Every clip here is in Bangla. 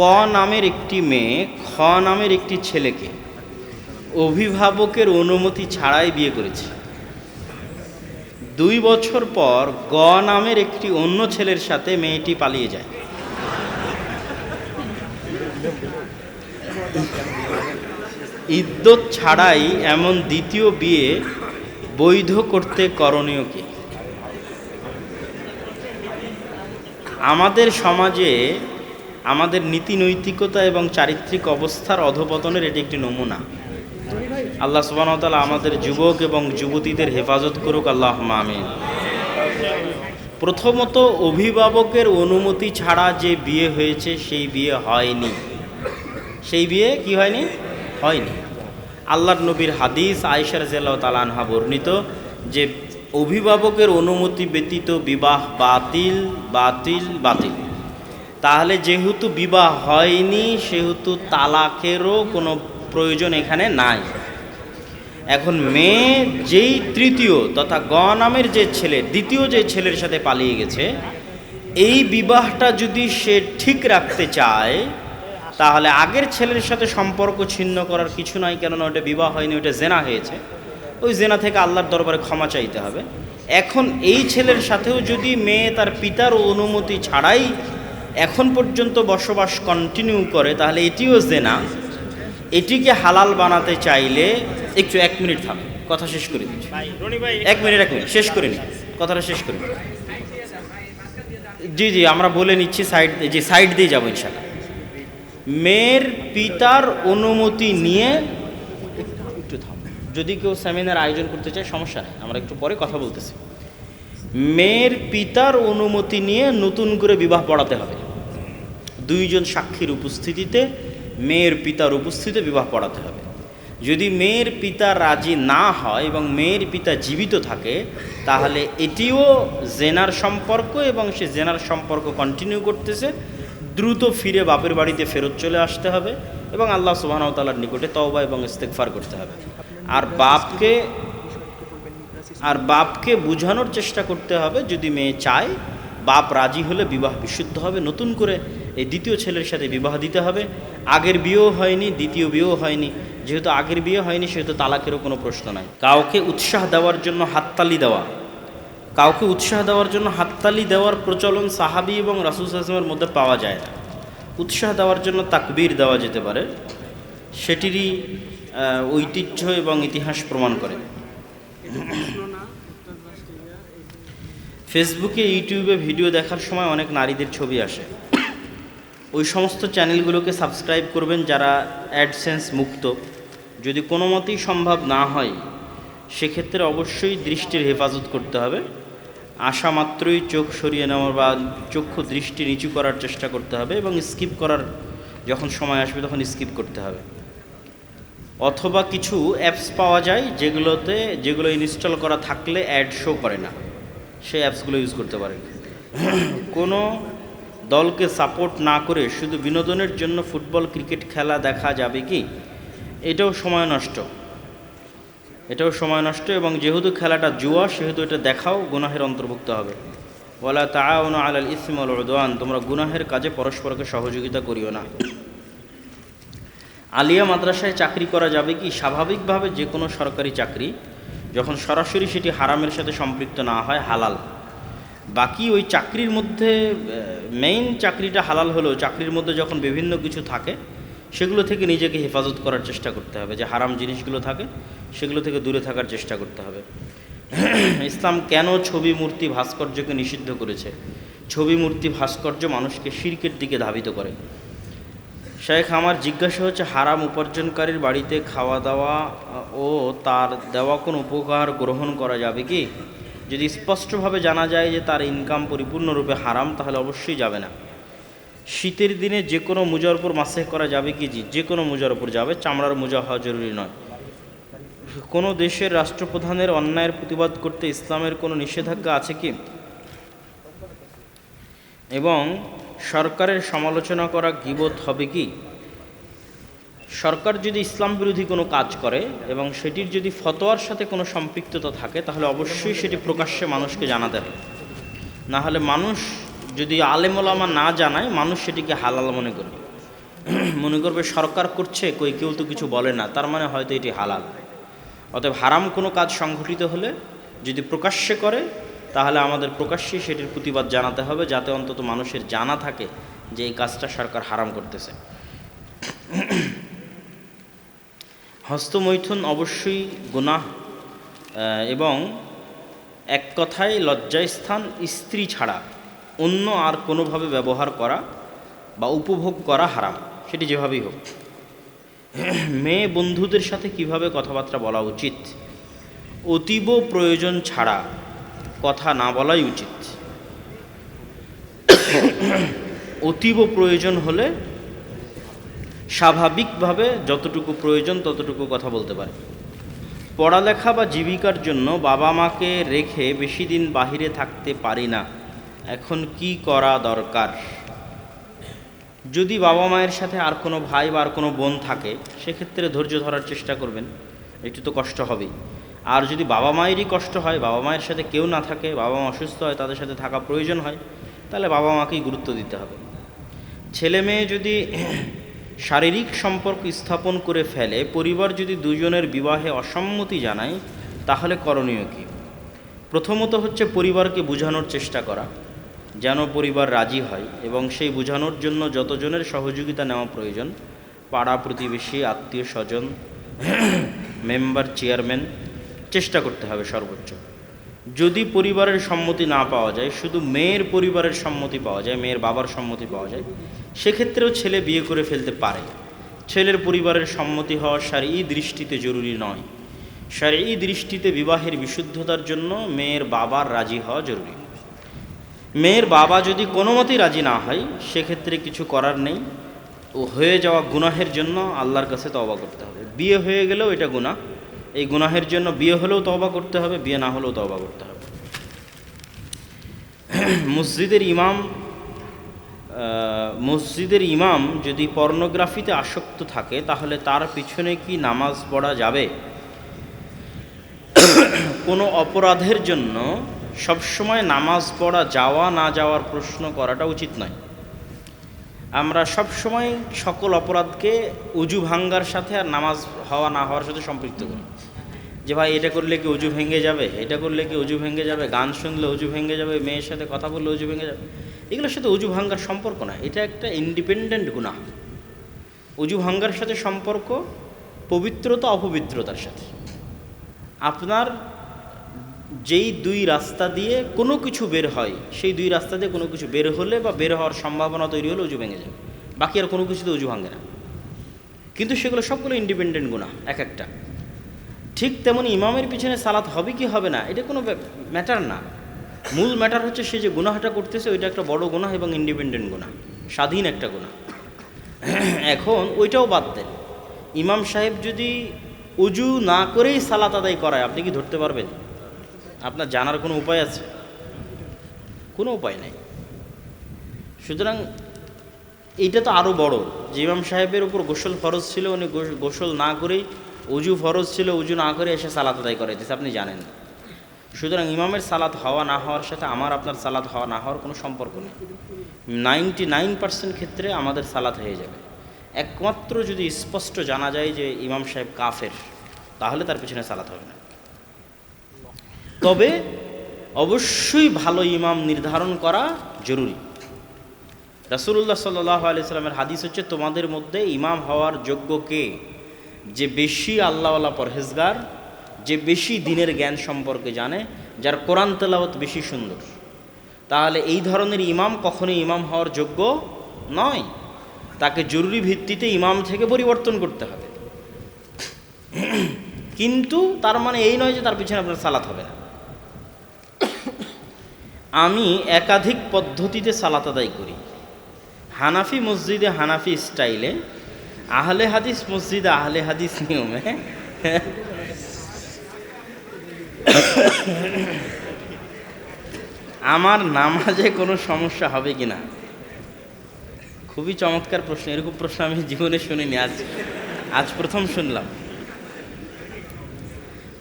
ক নামের একটি মেয়ে, খ নামের একটি ছেলেকে অভিভাবকের অনুমতি ছাড়াই বিয়ে করেছে। দুই বছর পর গ নামের একটি অন্য ছেলের সাথে মেয়েটি পালিয়ে যায়। ইদ্যত ছাড়াই এমন দ্বিতীয় বিয়ে বৈধ করতে করণীয় কি? আমাদের সমাজে আমাদের নীতি নৈতিকতা এবং চারিত্রিক অবস্থার অধপতনের এটি একটি নমুনা। আল্লাহ সুবাহতালা আমাদের যুবক এবং যুবতীদের হেফাজত করুক আল্লাহ আমিন। প্রথমত, অভিভাবকের অনুমতি ছাড়া যে বিয়ে হয়েছে, সেই বিয়ে হয়নি। সেই বিয়ে কি হয়নি? হয়নি। আল্লাহর নবীর হাদিস আয়েশা রাজিয়াল্লাহ তালানহা বর্ণিত যে অভিভাবকের অনুমতি ব্যতীত বিবাহ বাতিল বাতিল বাতিল। তাহলে যেহেতু বিবাহ হয়নি, সেহেতু তালাকেরও কোনো প্রয়োজন এখানে নাই। এখন মেয়ে যেই তৃতীয় তথা গ নামের যে ছেলে, দ্বিতীয় যে ছেলের সাথে পালিয়ে গেছে, এই বিবাহটা যদি সে ঠিক রাখতে চায়, তাহলে আগের ছেলের সাথে সম্পর্ক ছিন্ন করার কিছু নাই, কেননা ওটা বিবাহ হয়নি, ওটা জেনা হয়েছে। ওই জেনা থেকে আল্লাহর দরবারে ক্ষমা চাইতে হবে। এখন এই ছেলের সাথেও যদি মেয়ে তার পিতার অনুমতি ছাড়াই এখন পর্যন্ত বসবাস কন্টিনিউ করে তাহলে এটিও জেনা। এটিকে হালাল বানাতে চাইলে একটু এক মিনিট থাক কথা শেষ করে দিচ্ছি। এক মিনিট এক মিনিট শেষ করে নি কথাটা শেষ করে জি জি আমরা বলে নিচ্ছি সাইড জি সাইড দিয়ে যাব ইনশাল্লাহ মেয়ের পিতার অনুমতি নিয়ে একটু থাম। যদি কেউ সেমিনার আয়োজন করতে চায় সমস্যা নেই আমরা একটু পরে কথা বলতেছি। মেয়ের পিতার অনুমতি নিয়ে নতুন করে বিবাহ পড়াতে হবে। দুইজন সাক্ষীর উপস্থিতিতে মেয়ের পিতার উপস্থিতিতে বিবাহ পড়াতে হবে। যদি মেয়ের পিতা রাজি না হয় এবং মেয়ের পিতা জীবিত থাকে, তাহলে এটিও জেনার সম্পর্ক এবং সে জেনার সম্পর্ক কন্টিনিউ করতেছে। দ্রুত ফিরে বাপের বাড়িতে ফেরত চলে আসতে হবে এবং আল্লাহ সুবাহতালার নিকটে তওবা এবং ইস্তেকফার করতে হবে। আর বাপকে আর বাপকে বোঝানোর চেষ্টা করতে হবে যদি মেয়ে চায়, বাপ রাজি হলে বিবাহ বিশুদ্ধ হবে। নতুন করে এই দ্বিতীয় ছেলের সাথে বিবাহ দিতে হবে। আগের বিয়েও হয়নি, দ্বিতীয় বিয়েও হয়নি। যেহেতু আগের বিয়ে হয়নি, সেহেতু তালাকেরও কোনো প্রশ্ন নাই। কাউকে উৎসাহ দেওয়ার জন্য হাততালি দেওয়া। কাউকে উৎসাহ দেওয়ার জন্য হাততালি দেওয়ার প্রচলন সাহাবি এবং রাসুল আসলামের মধ্যে পাওয়া যায় না। উৎসাহ দেওয়ার জন্য তাকবীর দেওয়া যেতে পারে। সেটিরই ঐতিহ্য এবং ইতিহাস প্রমাণ করে। ফেসবুকে, ইউটিউবে ভিডিও দেখার সময় অনেক নারীদের ছবি আসে। ওই সমস্ত চ্যানেলগুলোকে সাবস্ক্রাইব করবেন যারা অ্যাডসেন্স মুক্ত। যদি কোনো মতেই সম্ভব না হয়, সেক্ষেত্রে অবশ্যই দৃষ্টির হেফাজত করতে হবে। আসা মাত্রই চোখ সরিয়ে নেওয়ার বা চক্ষু দৃষ্টি নিচু করার চেষ্টা করতে হবে এবং স্কিপ করার যখন সময় আসবে তখন স্কিপ করতে হবে। অথবা কিছু অ্যাপস পাওয়া যায় যেগুলোতে, যেগুলো ইনস্টল করা থাকলে অ্যাড শো করে না। সেই অ্যাপসগুলো ইউজ করতে পারেন। কোনো দলকে সাপোর্ট না করে শুধু বিনোদনের জন্য ফুটবল, ক্রিকেট খেলা দেখা যাবে কি? এটাও সময় নষ্ট। এটাও সময় নষ্ট এবং যেহেতু খেলাটা জুয়া, সেহেতু এটা দেখাও গুনাহের অন্তর্ভুক্ত হবে। বলা তাআউনু আলাল ইসমি ওয়াল উদওয়ান, তোমরা গুনাহের কাজে পরস্পরকে সহযোগিতা করিও না। আলিয়া মাদ্রাসায় চাকরি করা যাবে কি? স্বাভাবিকভাবে যে কোনো সরকারি চাকরি, যখন সরাসরি সেটি হারামের সাথে সম্পৃক্ত না হয়, হালাল। বাকি ওই চাকরির মধ্যে মেইন চাকরিটা হালাল হলেও, চাকরির মধ্যে যখন বিভিন্ন কিছু থাকে, সেগুলো থেকে নিজেকে হেফাজত করার চেষ্টা করতে হবে। যে হারাম জিনিসগুলো থাকে, সেগুলো থেকে দূরে থাকার চেষ্টা করতে হবে। ইসলাম কেন ছবি মূর্তি ভাস্কর্যকে নিষিদ্ধ করেছে? ছবি মূর্তি ভাস্কর্য মানুষকে শিরকের দিকে ধাবিত করে। শেখ, আমার জিজ্ঞাসা হচ্ছে, হারাম উপার্জনকারীর বাড়িতে খাওয়া দাওয়া ও তার দেওয়া কোনো উপকার গ্রহণ করা যাবে কি? যদি স্পষ্টভাবে জানা যায় যে তার ইনকাম পরিপূর্ণরূপে হারাম, তাহলে অবশ্যই যাবে না। শীতের দিনে যে কোনো মোজার উপর মাসেহ করা যাবে কি জি? যে কোনো মোজার উপর যাবে, চামড়ার মোজা হওয়া জরুরি নয়। কোনো দেশের রাষ্ট্রপ্রধানের অন্যায়ের প্রতিবাদ করতে ইসলামের কোনো নিষেধাজ্ঞা আছে কি? এবং সরকারের সমালোচনা করা গিবত হবে কি? সরকার যদি ইসলাম বিরোধী কোনো কাজ করে এবং সেটির যদি ফতোয়ার সাথে কোনো সম্পৃক্ততা থাকে, তাহলে অবশ্যই সেটি প্রকাশ্যে মানুষকে জানাতে হবে। না হলে মানুষ যদি আলেমোলামা না জানায়, মানুষ সেটিকে হালাল মনে করবে। মনে করবে সরকার করছে, কই কেউ তো কিছু বলে না, তার মানে হয়তো এটি হালাল। অতএব হারাম কোনো কাজ সংঘটিত হলে যদি প্রকাশ্যে করে, তাহলে আমাদের প্রকাশ্যে সেটির প্রতিবাদ জানাতে হবে, যাতে অন্তত মানুষের জানা থাকে যে এই কাজটা সরকার হারাম করতেছে। হস্তমৈথুন অবশ্যই গুনাহ এবং এক কথায় লজ্জাস্থান স্ত্রী ছাড়া অন্য আর কোনোভাবে ব্যবহার করা বা উপভোগ করা হারাম, সেটি যেভাবেই হোক। মেয়ে বন্ধুদের সাথে কীভাবে কথাবার্তা বলা উচিত? অতীব প্রয়োজন ছাড়া কথা না বলাই উচিত। অতীব প্রয়োজন হলে স্বাভাবিকভাবে যতটুকু প্রয়োজন ততটুকু কথা বলতে পারে। পড়ালেখা বা জীবিকার জন্য বাবা মাকে রেখে বেশি দিন বাহিরে থাকতে পারি না। এখন কি করা দরকার? যদি বাবা মায়ের সাথে আর কোনো ভাই বা আর কোনো বোন থাকে, সেক্ষেত্রে ধৈর্য ধরার চেষ্টা করবেন। একটু তো কষ্ট হবেই। আর যদি বাবা মায়েরই কষ্ট হয়, বাবা মায়ের সাথে কেউ না থাকে, বাবা মা অসুস্থ হয়, তাদের সাথে থাকা প্রয়োজন হয়, তাহলে বাবা মাকেই গুরুত্ব দিতে হবে। ছেলে মেয়ে যদি শারীরিক সম্পর্ক স্থাপন করে ফেলে পরিবার যদি দুজনের বিবাহে অসম্মতি জানায়, তাহলে করণীয় কী? প্রথমত হচ্ছে পরিবারকে বোঝানোর চেষ্টা করা, যেন পরিবার রাজি হয় এবং সেই বোঝানোর জন্য যতজনের সহযোগিতা নেওয়া প্রয়োজন, পাড়া প্রতিবেশী, আত্মীয় স্বজন, মেম্বার, চেয়ারম্যান, চেষ্টা করতে হবে সর্বোচ্চ। যদি পরিবারের সম্মতি না পাওয়া যায়, শুধু মেয়ের পরিবারের সম্মতি পাওয়া যায়, মেয়ের বাবার সম্মতি পাওয়া যায় সেক্ষেত্রেও ছেলে বিয়ে করে ফেলতে পারে। ছেলের পরিবারের সম্মতি হওয়া সারি দৃষ্টিতে জরুরি নয়। সারি দৃষ্টিতে বিবাহের বিশুদ্ধতার জন্য মেয়ের বাবার রাজি হওয়া জরুরি। মেয়ের বাবা যদি কোনো মতেই রাজি না হয়, সেক্ষেত্রে কিছু করার নেই। ও হয়ে যাওয়া গুনাহের জন্য আল্লাহর কাছে তওবা করতে হবে। বিয়ে হয়ে গেলেও এটা গুনাহ। এই গুনাহের জন্য বিয়ে হলেও তওবা করতে হবে, বিয়ে না হলেও তওবা করতে হবে। মসজিদের ইমাম মসজিদের ইমাম যদি পর্নোগ্রাফিতে আসক্ত থাকে, তাহলে তার পিছনে কি নামাজ পড়া যাবে? কোনো অপরাধের জন্য সবসময় নামাজ পড়া যাওয়া না যাওয়ার প্রশ্ন করাটা উচিত নয়। আমরা সবসময় সকল অপরাধকে উজু ভাঙ্গার সাথে আর নামাজ হওয়া না হওয়ার সাথে সম্পৃক্ত করি। যে ভাই, এটা করলে কি উজু ভেঙে যাবে? এটা করলে কি উজু ভেঙে যাবে? গান শুনলে উজু ভেঙে যাবে? মেয়ের সাথে কথা বললে উজু ভেঙে যাবে? এগুলোর সাথে উজু ভাঙ্গার সম্পর্ক না এটা একটা ইন্ডিপেন্ডেন্ট গুনাহ উজু ভাঙ্গার সাথে সম্পর্ক, পবিত্রতা, অপবিত্রতার সাথে। আপনার যেই দুই রাস্তা দিয়ে কোনো কিছু বের হয়, সেই দুই রাস্তা দিয়ে কোনো কিছু বের হলে বা বের হওয়ার সম্ভাবনা তৈরি হলে উজু ভেঙে যাবে। বাকি আর কোনো কিছুতে উজু ভাঙে না। কিন্তু সেগুলো সবগুলো ইন্ডিপেন্ডেন্ট গুণা, এক একটা। ঠিক তেমনি ইমামের পিছনে সালাত হবে কি হবে না, এটা কোনো ম্যাটার না। মূল ম্যাটার হচ্ছে সে যে গুনাহটা করতেছে, ওইটা একটা বড় গুনাহ এবং ইন্ডিপেন্ডেন্ট গুনাহ, স্বাধীন একটা গুনাহ। এখন ওইটাও বাদ দেন। ইমাম সাহেব যদি উজু না করেই সালাত আদায় করায়, আপনি কি ধরতে পারবেন? আপনার জানার কোনো উপায় আছে? কোনো উপায় নাই। সুতরাং এইটা তো আরও বড়। যে ইমাম সাহেবের উপর গোসল ফরজ ছিল, উনি গোস- গোসল না করেই উজু ফরজ ছিল, উজু না করে এসে সালাত আদায় করাইতেছে আপনি জানেন। সুতরাং ইমামের সালাত হওয়া না হওয়ার সাথে আমার, আপনার সালাত হওয়া না হওয়ার কোনো সম্পর্ক নেই। নাইনটি নাইন পার্সেন্ট ক্ষেত্রে আমাদের সালাত হয়ে যাবে। একমাত্র যদি স্পষ্ট জানা যায় যে ইমাম সাহেব কাফের, তাহলে তার পিছনে সালাত হবে না। তবে অবশ্যই ভালো ইমাম নির্ধারণ করা জরুরি। রাসুল্লাহ সাল্লাহ আলিয়াল্লামের হাদিস হচ্ছে, তোমাদের মধ্যে ইমাম হওয়ার যোগ্য কে? যে বেশি আল্লাহওয়ালা পরহেজগার, যে বেশি দিনের জ্ঞান সম্পর্কে জানে, যার কোরআন তেলাওয়াত বেশি সুন্দর। তাহলে এই ধরনের ইমাম কখনোই ইমাম হওয়ার যোগ্য নয়। তাকে জরুরি ভিত্তিতে ইমাম থেকে পরিবর্তন করতে হবে। কিন্তু তার মানে এই নয় যে তার পিছনে আপনার সালাত হবে না। আমি একাধিক পদ্ধতিতে সালাত আদায় করি। হানাফি মসজিদে হানাফি স্টাইলে আহলে হাদিস মসজিদ আহলে হাদিস নিয়মে। আমার নামাজে কোনো সমস্যা হবে কি না? খুবই চমৎকার প্রশ্ন, এরকম প্রশ্ন আমি জীবনে শুনিনি আজ। আজ প্রথম শুনলাম।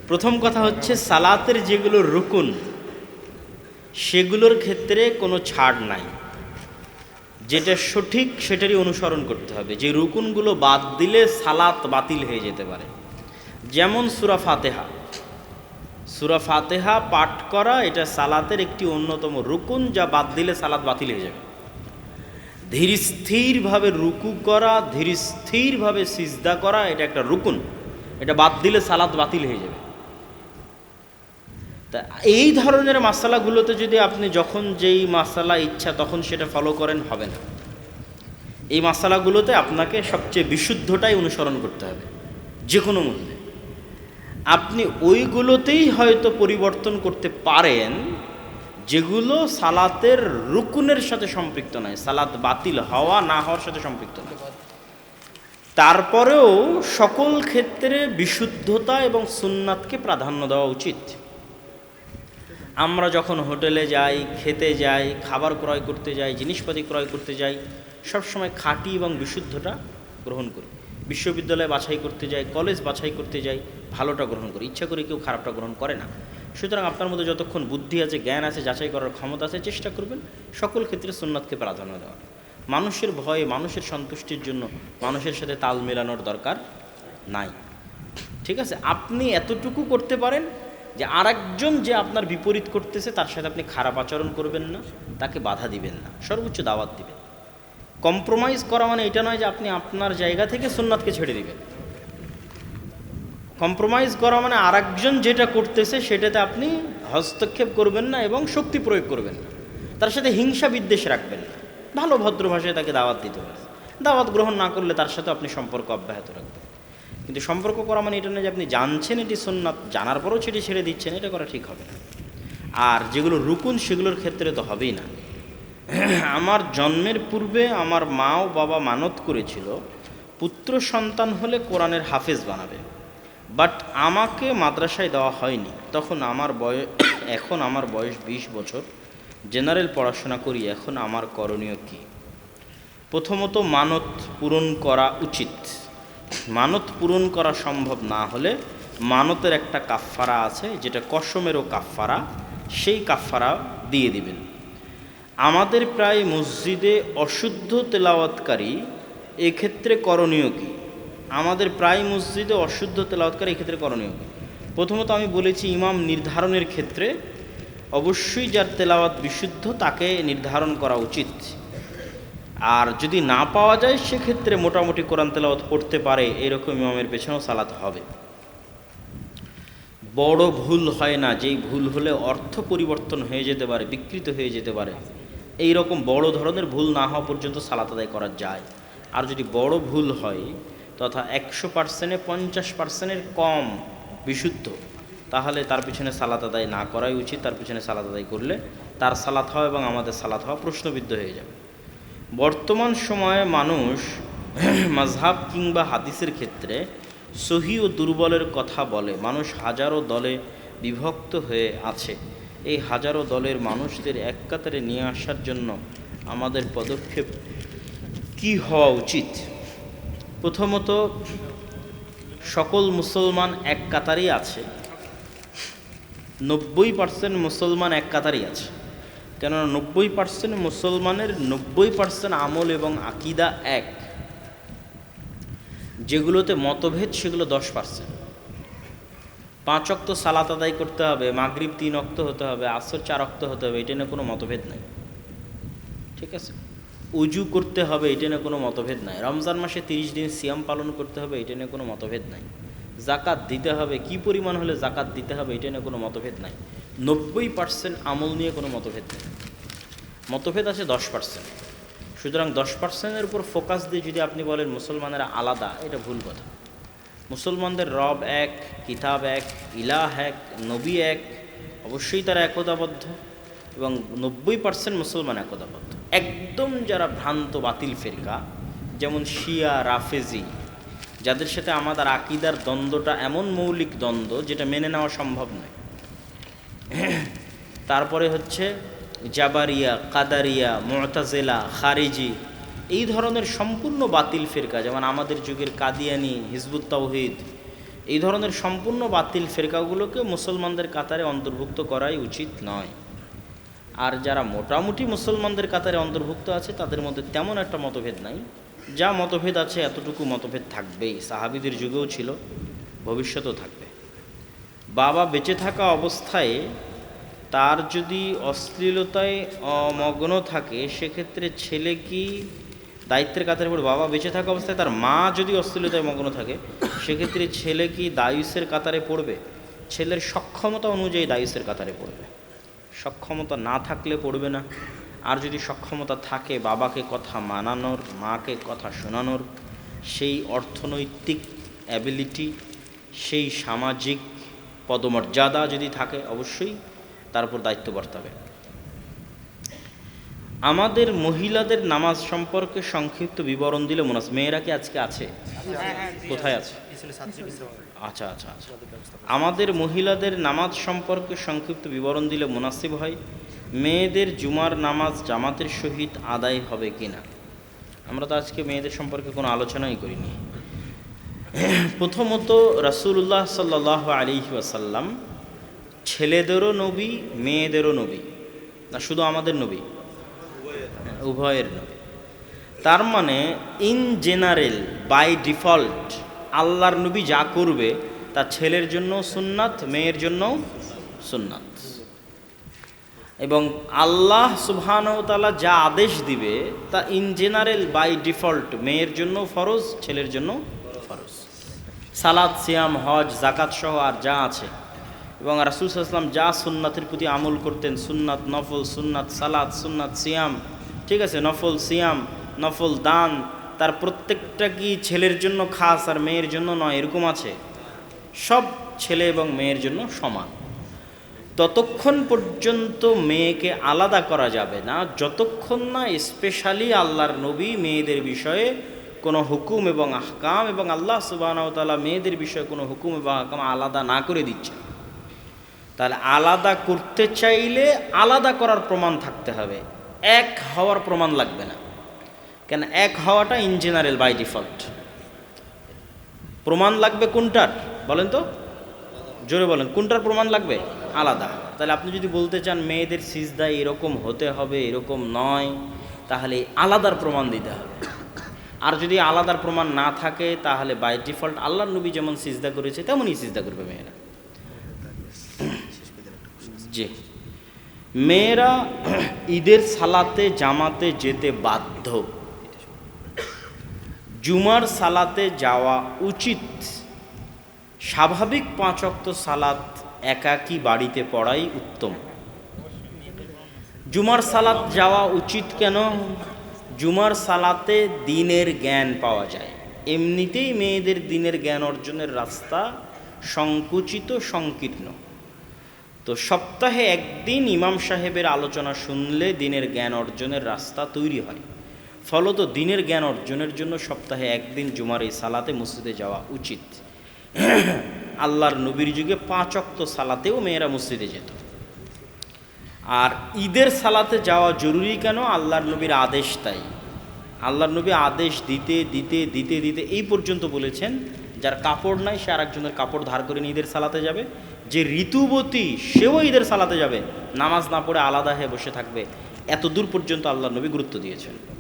প্রথম কথা হচ্ছে সালাতের যেগুলো রুকুন, সেগুলোর ক্ষেত্রে কোনো ছাড় নাই। যেটা সঠিক সেটারই অনুসরণ করতে হবে। যে রুকুনগুলো বাদ দিলে সালাত বাতিল হয়ে যেতে পারে। যেমন সুরা ফাতেহা। সুরা ফাতেহা পাঠ করা এটা সালাতের একটি অন্যতম রুকুন যা বাদ দিলে সালাত বাতিল হয়ে যাবে। ধীর স্থিরভাবে রুকু করা, ধীর স্থিরভাবে সিজদা করা, এটা একটা রুকুন। এটা বাদ দিলে সালাত বাতিল হয়ে যাবে। তা এই ধরনের মাসালাগুলোতে যদি আপনি যখন যেই মাসালা ইচ্ছা তখন সেটা ফলো করেন, হবে না। এই মাসালাগুলোতে আপনাকে সবচেয়ে বিশুদ্ধটাই অনুসরণ করতে হবে যে কোনো মূল্যে। আপনি ওইগুলোতেই হয়তো পরিবর্তন করতে পারেন, যেগুলো সালাতের রুকুনের সাথে সম্পৃক্ত নয়, সালাত বাতিল হওয়া না হওয়ার সাথে সম্পৃক্ত নয়। তারপরেও সকল ক্ষেত্রে বিশুদ্ধতা এবং সুন্নাতকে প্রাধান্য দেওয়া উচিত। আমরা যখন হোটেলে যাই, খেতে যাই, খাবার ক্রয় করতে যাই, জিনিসপাতি ক্রয় করতে যাই, সবসময় খাঁটি এবং বিশুদ্ধটা গ্রহণ করি। বিশ্ববিদ্যালয়ে বাছাই করতে যাই, কলেজ বাছাই করতে যাই, ভালোটা গ্রহণ করি। ইচ্ছা করে কেউ খারাপটা গ্রহণ করে না। সুতরাং আপনার মধ্যে যতক্ষণ বুদ্ধি আছে, জ্ঞান আছে, যাচাই করার ক্ষমতা আছে, চেষ্টা করবেন সকল ক্ষেত্রে সুন্নাতকে প্রাধান্য দেওয়ার। মানুষের ভয়ে, মানুষের সন্তুষ্টির জন্য মানুষের সাথে তাল মেলানোর দরকার নাই। ঠিক আছে? আপনি এতটুকু করতে পারেন যে আরেকজন যে আপনার বিপরীত করতেছে, তার সাথে আপনি খারাপ আচরণ করবেন না, তাকে বাধা দিবেন না, সর্বোচ্চ দাওয়াত দিবেন। কম্প্রোমাইজ করা মানে এটা নয় যে আপনি আপনার জায়গা থেকে সুন্নাতকে ছেড়ে দিবেন। কম্প্রোমাইজ করা মানে আরেকজন যেটা করতেছে, সেটাতে আপনি হস্তক্ষেপ করবেন না এবং শক্তি প্রয়োগ করবেন না। তার সাথে হিংসা বিদ্বেষ রাখবেন না। ভালো ভদ্র ভাষায় তাকে দাওয়াত দিতে পারেন দাওয়াত গ্রহণ না করলে তার সাথে আপনি সম্পর্ক অব্যাহত রাখবেন। কিন্তু সম্পর্ক করা মানে এটা না যে আপনি জানছেন এটি সোননাথ জানার পরেও সেটি ছেড়ে দিচ্ছেন, এটা করা ঠিক হবে না। আর যেগুলো রুকুন, সেগুলোর ক্ষেত্রে তো হবেই না। আমার জন্মের পূর্বে আমার মা ও বাবা মানত করেছিল, পুত্র সন্তান হলে কোরআনের হাফেজ বানাবে। বাট আমাকে মাদ্রাসায় দেওয়া হয়নি। তখন আমার বয়স, এখন আমার বয়স বিশ বছর। জেনারেল পড়াশোনা করি, এখন আমার করণীয় কী? প্রথমত মানত পূরণ করা উচিত। মানত পূরণ করা সম্ভব না হলে মানতের একটা কাফফারা আছে, যেটা কসমেরও কাফফারা, সেই কাফফারা দিয়ে দিবেন। আমাদের প্রায় মসজিদে অশুদ্ধ তেলাওয়াতকারী এক্ষেত্রে করণীয় কী? আমাদের প্রায় মসজিদে অশুদ্ধ তেলাওয়াতকারী এক্ষেত্রে করণীয় কী? প্রথমত আমি বলেছি ইমাম নির্ধারণের ক্ষেত্রে অবশ্যই যার তেলাওয়াত বিশুদ্ধ তাকে নির্ধারণ করা উচিত। আর যদি না পাওয়া যায়, সেক্ষেত্রে মোটামুটি কোরআন তেলাওয়াত পড়তে পারে, এরকম ইমামের পেছনেও সালাত হবে। বড় ভুল হয় না, যেই ভুল হলে অর্থ পরিবর্তন হয়ে যেতে পারে, বিকৃত হয়ে যেতে পারে। এই রকম বড় ধরনের ভুল না হওয়া পর্যন্ত সালাত আদায় করা যায়। আর যদি বড় ভুল হয়, তথা একশো পার্সেন্টে পঞ্চাশ পার্সেন্টের কম বিশুদ্ধ, তাহলে তার পিছনে সালাত আদায় না করাই উচিত। তার পিছনে সালাত আদায় করলে তার সালাত হওয়া এবং আমাদের সালাত হওয়া প্রশ্নবিদ্ধ হয়ে যাবে। বর্তমান সময়ে মানুষ মাঝহাব কিংবা হাদিসের ক্ষেত্রে সহি ও দুর্বলের কথা বলে। মানুষ হাজারো দলে বিভক্ত হয়ে আছে। এই হাজারো দলের মানুষদের এক কাতারে নিয়ে আসার জন্য আমাদের পদক্ষেপ কি হওয়া উচিত? প্রথমত, সকল মুসলমান এক কাতারেই আছে। নব্বই পার্সেন্ট মুসলমান এক কাতারেই আছে। কেননা নব্বই পার্সেন্ট মুসলমানের নব্বই পার্সেন্ট আমল এবং আকিদা এক। যেগুলোতে মতভেদ, সেগুলো দশ পার্সেন্ট পাঁচ অক্ত সালাত আদায় করতে হবে, মাগরিব তিন অক্ত হতে হবে, আসর চার অক্ত হতে হবে, এটা নিয়ে কোনো মতভেদ নাই। ঠিক আছে? উজু করতে হবে, এটা নিয়ে কোনো মতভেদ নাই। রমজান মাসে তিরিশ দিন সিয়াম পালন করতে হবে, এটা নিয়ে কোনো মতভেদ নাই। জাকাত দিতে হবে, কি পরিমাণ হলে জাকাত দিতে হবে, এটা নিয়ে কোনো মতভেদ নাই। নব্বই পার্সেন্ট আমল নিয়ে কোনো মতভেদ নেই। মতভেদ আছে দশ পার্সেন্ট সুতরাং দশ পার্সেন্টের উপর ফোকাস দিয়ে যদি আপনি বলেন মুসলমানেরা আলাদা, এটা ভুল কথা। মুসলমানদের রব এক, কিতাব এক, ইলাহ এক, নবী এক, অবশ্যই তারা একতাবদ্ধ এবং নব্বই পার্সেন্ট মুসলমান একতাবদ্ধ। একদম যারা ভ্রান্ত বাতিল ফেরকা, যেমন শিয়া, রাফেজি, যাদের সাথে আমাদের আকিদার দ্বন্দ্বটা এমন মৌলিক দ্বন্দ্ব যেটা মেনে নেওয়া সম্ভব নয়। তারপরে হচ্ছে জাবারিয়া, কাদারিয়া, মোতাজেলা, খারিজি, এই ধরনের সম্পূর্ণ বাতিল ফেরকা, যেমন আমাদের যুগের কাদিয়ানি, হিজবুত তাওহিদ, এই ধরনের সম্পূর্ণ বাতিল ফেরকাগুলোকে মুসলমানদের কাতারে অন্তর্ভুক্ত করাই উচিত নয়। আর যারা মোটামুটি মুসলমানদের কাতারে অন্তর্ভুক্ত আছে, তাদের মধ্যে তেমন একটা মতভেদ নাই। যা মতভেদ আছে, এতটুকু মতভেদ থাকবেই। সাহাবিদের যুগেও ছিল, ভবিষ্যতেও থাকবে। বাবা বেঁচে থাকা অবস্থায় তার যদি অশ্লীলতায় অমগ্ন থাকে, সেক্ষেত্রে ছেলে কি দায়িত্বের কাতারে পড়ে? বাবা বেঁচে থাকা অবস্থায় তার মা যদি অশ্লীলতায় মগ্ন থাকে, সেক্ষেত্রে ছেলে কি দায়ুসের কাতারে পড়বে? ছেলের সক্ষমতা অনুযায়ী দায়ুসের কাতারে পড়বে। সক্ষমতা না থাকলে পড়বে না। আর যদি সক্ষমতা থাকে বাবাকে কথা মানানোর, মাকে কথা শোনানোর, সেই অর্থনৈতিক অ্যাবিলিটি সেই সামাজিক পদমর্যাদা যদি থাকে অবশ্যই তার উপর দায়িত্ব বর্তাবে। আমাদের মহিলাদের নামাজ সম্পর্কে সংক্ষিপ্ত বিবরণ দিলে মনে মেয়েরা কি আজকে আছে? কোথায় আছে? আচ্ছা আচ্ছা আচ্ছা। আমাদের মহিলাদের নামাজ সম্পর্কে সংক্ষিপ্ত বিবরণ দিলে মুনাসিব হয়, মেয়েদের জুমার নামাজ জামাতের সহিত আদায় হবে কিনা? আমরা তো আজকে মেয়েদের সম্পর্কে কোনো আলোচনাই করিনি। প্রথমত রাসূলুল্লাহ সাল্লাহ আলী ওয়াসাল্লাম ছেলেদেরও নবী, মেয়েদেরও নবী। না, শুধু আমাদের নবী। উভয়ের নবী। তার মানে ইন জেনারেল বাই ডিফল্ট আল্লাহর নবী যা করবে, তা ছেলের জন্য সুন্নাত, মেয়ের জন্য সুন্নাত। এবং আল্লাহ সুবহানতালা যা আদেশ দিবে, তা ইন জেনারেল বাই ডিফল্ট মেয়ের জন্য ফরজ, ছেলের জন্য সালাদ সিয়াম, হজ জাকাত সহ আর যা আছে। এবং রাসুল সাল্লাম যা সুন্নাতের প্রতি আমল করতেন, সুন্নাত, নফল, সুন্নাত সালাদ সুন্নাত, সিয়াম, ঠিক আছে, নফল, সিয়াম, নফল, দান, তার প্রত্যেকটা কি ছেলের জন্য খাস আর মেয়ের জন্য নয়, এরকম আছে। সব ছেলে এবং মেয়ের জন্য সমান। ততক্ষণ পর্যন্ত মেয়েকে আলাদা করা যাবে না, যতক্ষণ না স্পেশালি আল্লাহর নবী মেয়েদের বিষয়ে কোনো হুকুম এবং আহকাম এবং আল্লাহ সুবাহতালা মেয়েদের বিষয়ে কোনো হুকুম এবং আহকাম আলাদা না করে দিচ্ছে। তাহলে আলাদা করতে চাইলে আলাদা করার প্রমাণ থাকতে হবে। এক হওয়ার প্রমাণ লাগবে না। কেন এক হওয়াটা ইন জেনারেল বাই ডিফল্ট প্রমাণ লাগবে কোনটার? বলেন তো। জোরে বলেন, কোনটার প্রমাণ লাগবে? আলাদা। তাহলে আপনি যদি বলতে চান মেয়েদের সিজদা এরকম হতে হবে, এরকম নয়, তাহলে আলাদার প্রমাণ দিতে হবে। আর যদি আলাদার প্রমাণ না থাকে, তাহলে বাই ডিফল্ট আল্লাহর নবী যেমন সিজদা করেছে, তেমনই সিজদা করবে মেয়েরা। জি। মেয়েরা ঈদের সালাতে, জামাতে যেতে বাধ্য। জুমার সালাতে যাওয়া উচিত। স্বাভাবিক পাঁচ অক্ত সালাত একাকী বাড়িতে পড়াই উত্তম। জুমার সালাত যাওয়া উচিত কেন? জুমার সালাতে দিনের জ্ঞান পাওয়া যায়। এমনিতেই মেয়েদের দিনের জ্ঞান অর্জনের রাস্তা সংকুচিত, সংকীর্ণ। তো সপ্তাহে একদিন ইমাম সাহেবের আলোচনা শুনলে দিনের জ্ঞান অর্জনের রাস্তা তৈরি হয়। ফলত দিনের জ্ঞান অর্জনের জন্য সপ্তাহে একদিন জুমার এই সালাতে মসজিদে যাওয়া উচিত। আল্লাহর নবীর যুগে পাঁচ অক্ত সালাতেও মেয়েরা মসজিদে যেত। আর ঈদের সালাতে যাওয়া জরুরি কেন? আল্লাহর নবীর আদেশ তাই। আল্লাহর নবী আদেশ দিতে দিতে দিতে দিতে এই পর্যন্ত বলেছেন, যার কাপড় নাই, সে আরেকজনের কাপড় ধার করে নিয়ে ঈদের সালাতে যাবে। যে ঋতুবতী, সেও ঈদের সালাতে যাবে। নামাজ না পড়ে আলাদা হয়ে বসে থাকবে। এত দূর পর্যন্ত আল্লাহ নবী গুরুত্ব দিয়েছেন।